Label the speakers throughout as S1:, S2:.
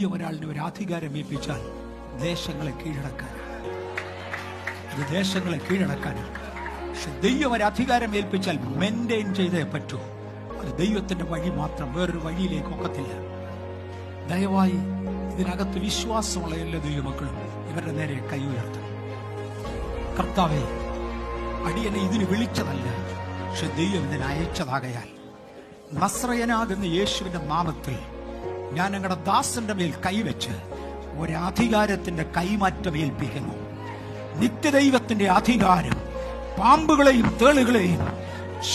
S1: ദൈവം ഒരാളിനെ ഒരു അധികാരം ഏൽപ്പിച്ചാൽ ദേശങ്ങളെ കീഴടക്കാൻ അത് ദേശങ്ങളെ കീഴടക്കാനാണ്. പക്ഷെ ദൈവം ഒരു അധികാരം ഏൽപ്പിച്ചാൽ മെയിന്റെയിൻ ചെയ്തേ പറ്റൂ. അത് ദൈവത്തിന്റെ വഴി മാത്രം വേറൊരു വഴിയിലേക്ക് ഒക്കത്തില്ല. ദയവായി ഇതിനകത്ത് വിശ്വാസമുള്ള എല്ലാ ദൈവമക്കളും ഇവരുടെ നേരെ കൈ ഉയർത്തും കർത്താവെ അടിയനെ ഇതിന് വിളിച്ചതല്ല. പക്ഷെ ദൈവം ഇതിനെ അയച്ചതാകയാൽ നസ്രയനാകുന്ന യേശുവിന്റെ നാമത്തിൽ ഞാൻ ഞങ്ങളുടെ ദാസന്റെ മേൽ കൈവച്ച് ഒരധികാരത്തിന്റെ കൈമാറ്റം ഏൽപ്പിക്കുന്നു. നിത്യദൈവത്തിന്റെ അധികാരം പാമ്പുകളെയും തേളുകളെയും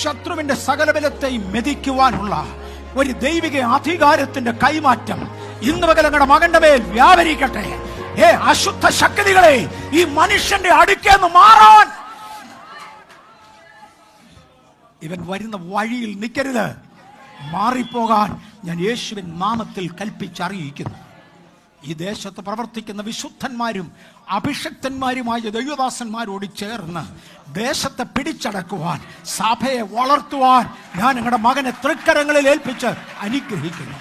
S1: ശത്രുവിന്റെ സകലബലത്തെയും മെതിക്കുവാനുള്ള ഒരു ദൈവിക അധികാരത്തിന്റെ കൈമാറ്റം ഇന്ന് പകലങ്ങളുടെ മകന്റെ മേൽ വ്യാപരിക്കട്ടെ. ഏ അശുദ്ധ ശക്തികളെ ഈ മനുഷ്യന്റെ അടുക്കേന്ന് മാറാൻ. ഇവൻ വരുന്ന വഴിയിൽ നിൽക്കരുത്. മാറിപ്പോകാൻ ഞാൻ യേശുവിൻ നാമത്തിൽ കൽപ്പിച്ചറിയിക്കുന്നു. ഈ ദേശത്ത് പ്രവർത്തിക്കുന്ന വിശുദ്ധന്മാരും അഭിഷക്തന്മാരുമായ ദൈവദാസന്മാരോട് ചേർന്ന് ദേശത്തെ പിടിച്ചടക്കുവാൻ സഭയെ വളർത്തുവാൻ ഞാൻ നിങ്ങളുടെ മകനെ തൃക്കരങ്ങളിൽ ഏൽപ്പിച്ച് അനുഗ്രഹിക്കുന്നു.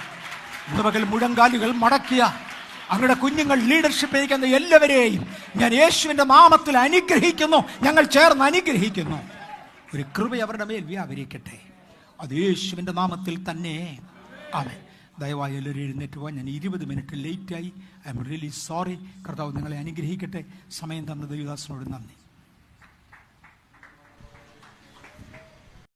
S1: ഇന്ന് പകൽ മുഴങ്കാലുകൾ മടക്കിയ അവരുടെ കുഞ്ഞുങ്ങൾ ലീഡർഷിപ്പ് ഇരിക്കുന്ന എല്ലാവരെയും ഞാൻ യേശുവിന്റെ നാമത്തിൽ അനുഗ്രഹിക്കുന്നു. ഞങ്ങൾ ചേർന്ന് അനുഗ്രഹിക്കുന്നു. ഒരു കൃപ അവരുടെ മേൽ വ്യാപരിക്കട്ടെ. അത് യേശുവിന്റെ നാമത്തിൽ തന്നെ. അതെ ദയവായി എല്ലാവരും എഴുന്നേറ്റ് പോകാൻ ഞാൻ ഇരുപത് മിനിറ്റ് ലേറ്റായി. I'm really sorry. കർത്താവ് നിങ്ങളെ അനുഗ്രഹിക്കട്ടെ. സമയം തന്ന ദൈവദാസനോട് നന്ദി.